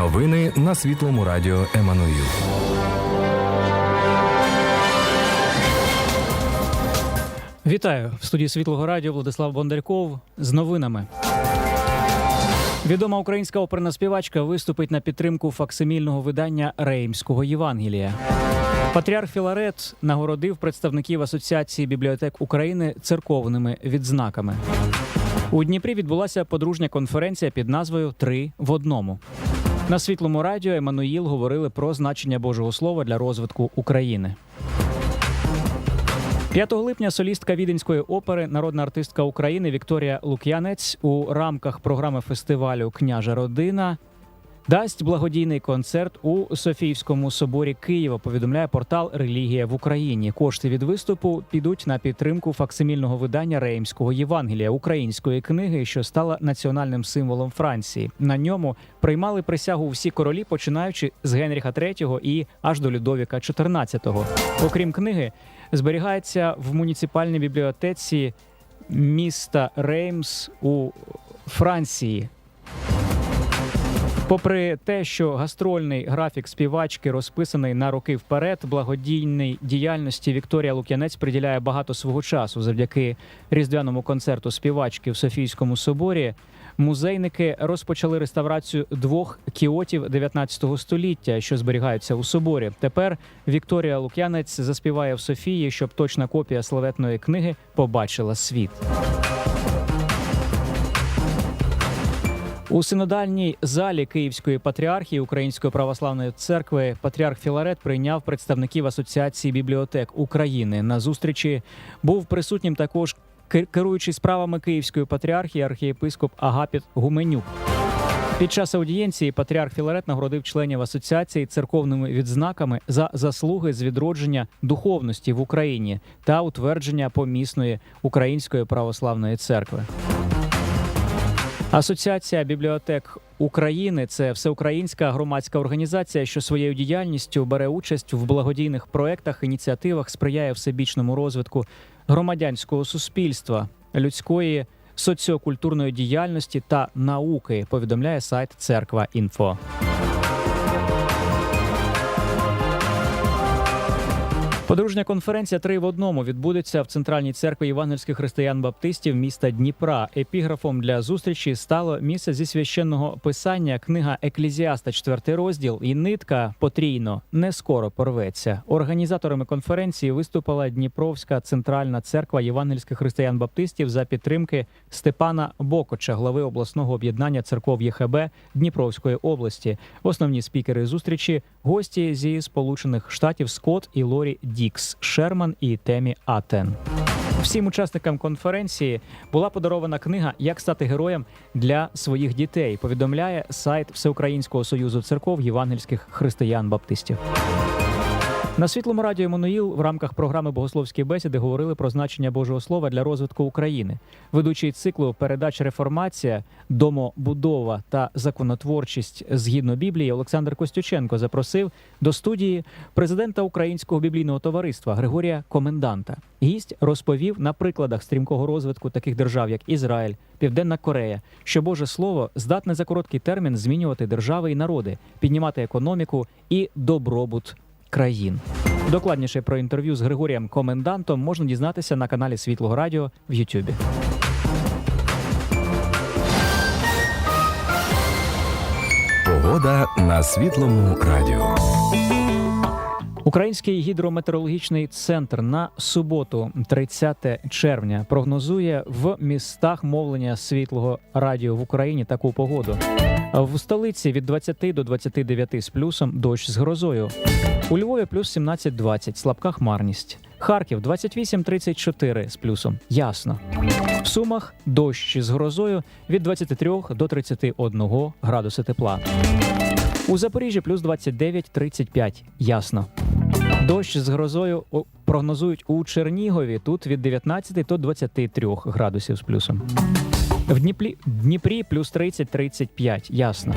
Новини на світлому радіо Еммануїл. Вітаю в студії Світлого Радіо Владислав Бондарков з новинами. Відома українська оперна співачка виступить на підтримку факсимільного видання Реймського Євангелія. Патріарх Філарет нагородив представників Асоціації бібліотек України церковними відзнаками. У Дніпрі відбулася подружня конференція під назвою Три в одному. На світлому радіо Еммануїл говорили про значення Божого Слова для розвитку України. 5 липня солістка Віденської опери, народна артистка України Вікторія Лук'янець у рамках програми фестивалю Княжа родина дасть благодійний концерт у Софіївському соборі Києва. Повідомляє портал Релігія в Україні. Кошти від виступу підуть на підтримку факсимільного видання Реймського Євангелія української книги, що стала національним символом Франції. На ньому приймали присягу всі королі, починаючи з Генріха III і аж до Людовіка XIV. Окрім книги, зберігається в муніципальній бібліотеці міста Реймс у Франції. Попри те, що гастрольний графік співачки розписаний на роки вперед, благодійній діяльності Вікторія Лук'янець приділяє багато свого часу завдяки різдвяному концерту співачки в Софійському соборі. Музейники розпочали реставрацію двох кіотів 19 століття, що зберігаються у соборі. Тепер Вікторія Лук'янець заспіває в Софії, щоб точна копія славетної книги побачила світ. У синодальній залі Київської патріархії Української православної церкви патріарх Філарет прийняв представників Асоціації бібліотек України. На зустрічі був присутнім також керуючий справами Київської патріархії архієпископ Агапіт Гуменюк. Під час аудієнції патріарх Філарет нагородив членів асоціації церковними відзнаками за заслуги з відродження духовності в Україні та утвердження помісної Української православної церкви. Асоціація бібліотек України це всеукраїнська громадська організація, що своєю діяльністю бере участь в благодійних проектах, ініціативах, сприяє всебічному розвитку громадянського суспільства, людської соціокультурної діяльності та науки. Повідомляє сайт Церква Інфо. Подружня конференція три в одному відбудеться в центральній церкві євангельських християн-баптистів міста Дніпра. Епіграфом для зустрічі стало місце зі священного писання, книга Еклізіаста, четвертий розділ, і нитка потрійно не скоро порветься. Організаторами конференції виступила Дніпровська центральна церква євангельських християн-баптистів за підтримки Степана Бокоча, глави обласного об'єднання церков ЄХБ Дніпровської області. Основні спікери зустрічі гості зі Сполучених Штатів Скотт і Лорі Дікс, Шерман і Темі Атен. Всім учасникам конференції була подарована книга Як стати героєм для своїх дітей. Повідомляє сайт Всеукраїнського союзу церков євангельських християн-баптистів. На світлому радіо Еммануїл в рамках програми Богословські бесіди говорили про значення Божого Слова для розвитку України. Ведучий циклу передач Реформація, домобудова та законотворчість згідно Біблії Олександр Костюченко запросив до студії президента Українського біблійного товариства Григорія Коменданта. Гість розповів на прикладах стрімкого розвитку таких держав, як Ізраїль, Південна Корея, що Боже Слово здатне за короткий термін змінювати держави і народи, піднімати економіку і добробут країн. Докладніше про інтерв'ю з Григорієм Комендантом можна дізнатися на каналі Світлого Радіо в Ютубі. Погода на світлому радіо. Український гідрометеорологічний центр на суботу, 30 червня, прогнозує в містах мовлення світлого радіо в Україні таку погоду. В столиці від 20 до 29 з плюсом дощ з грозою. У Львові плюс 17-20, слабка хмарність. Харків 28-34 з плюсом. Ясно. В Сумах дощ з грозою від 23 до 31 градуса тепла. У Запоріжжі плюс 29-35. Ясно. Дощ з грозою прогнозують у Чернігові. Тут від 19 до 23 градусів з плюсом. В Дніплі, Дніпрі плюс 30-35. Ясно.